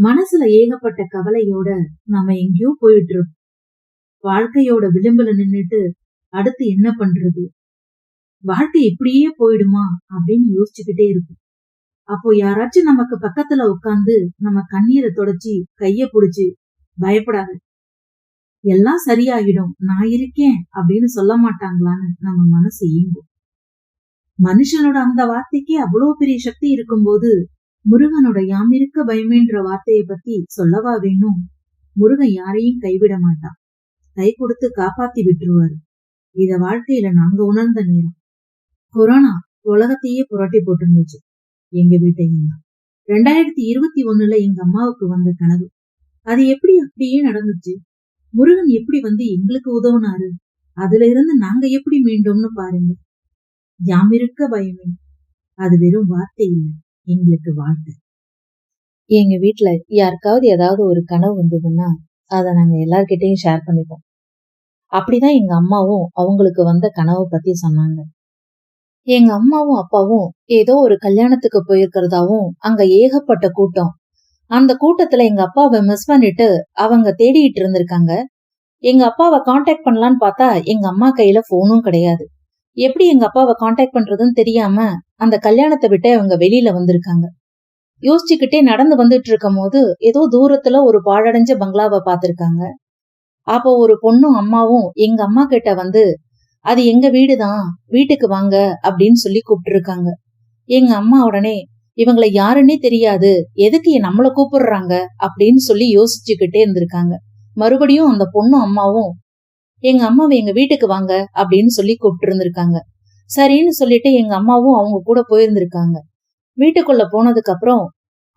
மனசுல ஏகப்பட்ட கவலையோட நாம எங்கேயோ போயிட்டு இருக்கோம் வாழ்க்கையோட விளிம்புல நின்னுட்டு அடுத்து என்ன பண்றது? வாழ்க்கை இப்படியே போயிடுமா அப்படின்னு யோசிச்சுக்கிட்டே இருக்கும் அப்போ யாராச்சும் நமக்கு பக்கத்துல உட்காந்து நம்ம கண்ணீரை தொடச்சி கைய புடிச்சு பயப்படாது. எல்லாம் சரியாகிடும் நான் இருக்கேன் அப்படின்னு சொல்ல மாட்டாங்களான்னு நம்ம மனசு ஏங்கும். மனுஷனோட அந்த வார்த்தைக்கே அவ்வளவு பெரிய சக்தி இருக்கும்போது முருகனோட யாம் பயமேன்ற வார்த்தையை பத்தி சொல்லவா வேணும்? முருகன் யாரையும் கைவிட மாட்டான். கை கொடுத்து காப்பாத்தி விட்டுருவாரு. இத வாழ்க்கையில நாங்க உணர்ந்த நேரம். கொரோனா உலகத்தையே புரட்டி போட்டுருந்துச்சு. எங்க வீட்டையும்? தான் ரெண்டாயிரத்தி இருபத்தி ஒண்ணுல எங்க அம்மாவுக்கு வந்த கனவு. அது எப்படி அப்படியே நடந்துச்சு? முருகன் எப்படி வந்து எங்களுக்கு உதவுனாரு? அதுல இருந்து நாங்க எப்படி மீண்டோம்னு பாருங்க. யாமிருக்க பயமே அது வெறும் வார்த்தை இல்லை. எங்களுக்கு வாழ்க்கை எங்க வீட்டுல யாருக்காவது ஏதாவது ஒரு கனவு வந்ததுன்னா அதை நாங்க எல்லார்கிட்டையும் ஷேர் பண்ணிப்போம். அப்படிதான் எங்க அம்மாவும் அவங்களுக்கு வந்த கனவை பத்தி சொன்னாங்க. எங்க அம்மாவும் அப்பாவும் ஏதோ ஒரு கல்யாணத்துக்கு போயிருக்கிறதாவும் அங்க ஏகப்பட்ட கூட்டம். அந்த கூட்டத்துல எங்க அப்பாவை மிஸ் பண்ணிட்டு அவங்க தேடிட்டு இருந்திருக்காங்க. எங்க அப்பாவை காண்டாக்ட் பண்ணலான்னு பார்த்தா எங்க அம்மா கையில போனும் கிடையாது. எப்படி எங்க அப்பாவை காண்டாக்ட் பண்றதுன்னு தெரியாம அந்த கல்யாணத்தை விட்டு அவங்க வெளியில வந்திருக்காங்க. யோசிச்சுக்கிட்டே நடந்து வந்துட்டு இருக்கும் போது ஏதோ தூரத்துல ஒரு பாழடைஞ்ச பங்களாவை பார்த்திருக்காங்க. அப்போ ஒரு பொண்ணும் அம்மாவும் எங்க அம்மா கிட்ட வந்து அது எங்க வீடுதான்? வீட்டுக்கு வாங்க அப்படின்னு சொல்லி கூப்பிட்டு இருக்காங்க எங்க அம்மா உடனே இவங்களை யாருன்னே தெரியாது. எதுக்கு நம்மள கூப்பிடுறாங்க? அப்படின்னு சொல்லி யோசிச்சுக்கிட்டே இருந்திருக்காங்க. மறுபடியும் அந்த பொண்ணும் அம்மாவும் எங்க அம்மாவை எங்க வீட்டுக்கு வாங்க அப்படின்னு சொல்லி கூப்பிட்டு இருந்திருக்காங்க சரின்னு சொல்லிட்டு எங்க அம்மாவும் அவங்க கூட போயிருந்திருக்காங்க. வீட்டுக்குள்ள போனதுக்கு அப்புறம்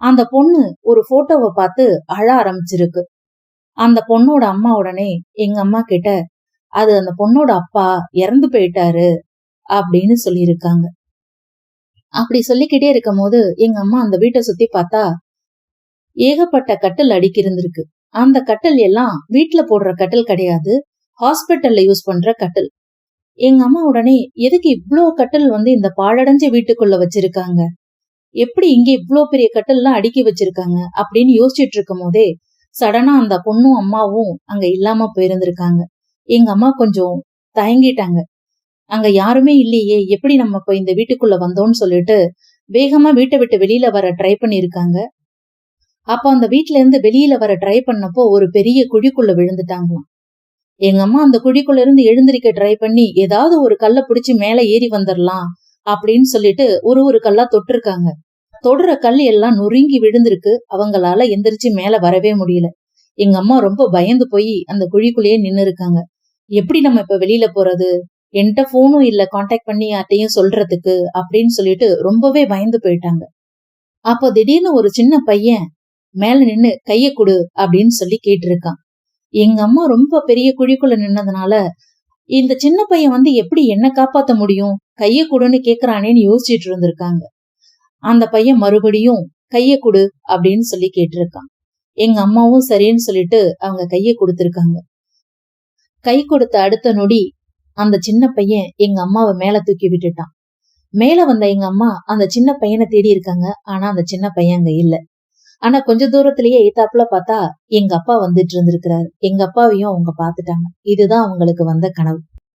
அந்த பொண்ணு ஒரு போட்டோவை பார்த்து அழ ஆரம்பிச்சிருக்கு. அந்த பொண்ணோட அம்மா உடனே எங்க அம்மா கிட்ட அது அந்த பொண்ணோட அப்பா இறந்து போயிட்டாரு அப்படின்னு சொல்லியிருக்காங்க. அப்படி சொல்லிக்கிட்டே இருக்கும் போது எங்க அம்மா அந்த வீட்டை சுத்தி பார்த்தா ஏகப்பட்ட கட்டில் அடுக்கி இருந்திருக்கு அந்த கட்டில் எல்லாம் வீட்டுல போடுற கட்டில் கிடையாது. ஹாஸ்பிட்டல்ல யூஸ் பண்ற கட்டில். எங்க அம்மா உடனே எதுக்கு இவ்ளோ கட்டில் வந்து இந்த பாழடைஞ்ச வீட்டுக்குள்ள வச்சிருக்காங்க? எப்படி இங்க இவ்ளோ பெரிய கட்டில்லாம் அடுக்கி வச்சிருக்காங்க? அப்படின்னு யோசிச்சுட்டு இருக்கும் போதே சடனா அந்த பொண்ணும் அம்மாவும் அங்க இல்லாம போயிருந்திருக்காங்க. எங்க அம்மா கொஞ்சம் தயங்கிட்டாங்க. அங்க யாருமே இல்லையே எப்படி நம்ம இப்ப இந்த வீட்டுக்குள்ள வந்தோம்னு சொல்லிட்டு வேகமா வீட்டை விட்டு வெளியில வர ட்ரை பண்ணிருக்காங்க அப்ப அந்த வீட்டுல இருந்து வெளியில வர ட்ரை பண்ணப்போ ஒரு பெரிய குழிக்குள்ள விழுந்துட்டாங்களாம். எங்க அம்மா அந்த குழிக்குள்ள இருந்து எழுந்திருக்க ட்ரை பண்ணி ஏதாவது ஒரு கல்ல பிடிச்சு மேல ஏறி வந்துடலாம் அப்படின்னு சொல்லிட்டு ஒரு ஒரு கல்லா தொட்டிருக்காங்க. தொடுற கல் எல்லாம் நொறுங்கி விழுந்திருக்கு. அவங்களால எந்திரிச்சு மேல வரவே முடியல. எங்க அம்மா ரொம்ப பயந்து போய் அந்த குழிக்குள்ளேயே நின்னு இருக்காங்க எப்படி நம்ம இப்ப வெளியில போறது? என்கிட்ட போனும் இல்ல. காண்டாக்ட் பண்ணி யார்ட்டையும் சொல்றதுக்கு அப்படின்னு சொல்லிட்டு ரொம்பவே பயந்து போயிட்டாங்க. அப்போ திடீர்னு ஒரு சின்ன பையன் மேல நின்னு கைய கொடு அப்படின்னு சொல்லி கேட்டிருக்கான். எங்க அம்மா ரொம்ப பெரிய குழிக்குள்ள நின்னதுனால இந்த சின்ன பையன் வந்து எப்படி என்ன காப்பாத்த முடியும்? கைய கொடுன்னு கேக்குறானேன்னு யோசிச்சுட்டு இருந்திருக்காங்க. அந்த பையன் மறுபடியும் கைய கொடு அப்படின்னு சொல்லி கேட்டிருக்கான். எங்க அம்மாவும் சரின்னு சொல்லிட்டு அவங்க கைய கொடுத்திருக்காங்க. கை கொடுத்த அடுத்த நொடி அந்த சின்ன பையன் எங்க அம்மாவை மேல தூக்கி விட்டுட்டான். மேல வந்த எங்க அம்மா அந்த சின்ன பையனை தேடி இருக்காங்க. ஆனா அந்த சின்ன பையன் அங்க இல்ல. ஆனா கொஞ்ச தூரத்திலேயே ஏத்தாப்புல பார்த்தா எங்க அப்பா வந்துட்டு இருந்திருக்கிறாரு. எங்க அப்பாவையும் அவங்க பாத்துட்டாங்க இதுதான் அவங்களுக்கு வந்த கனவு.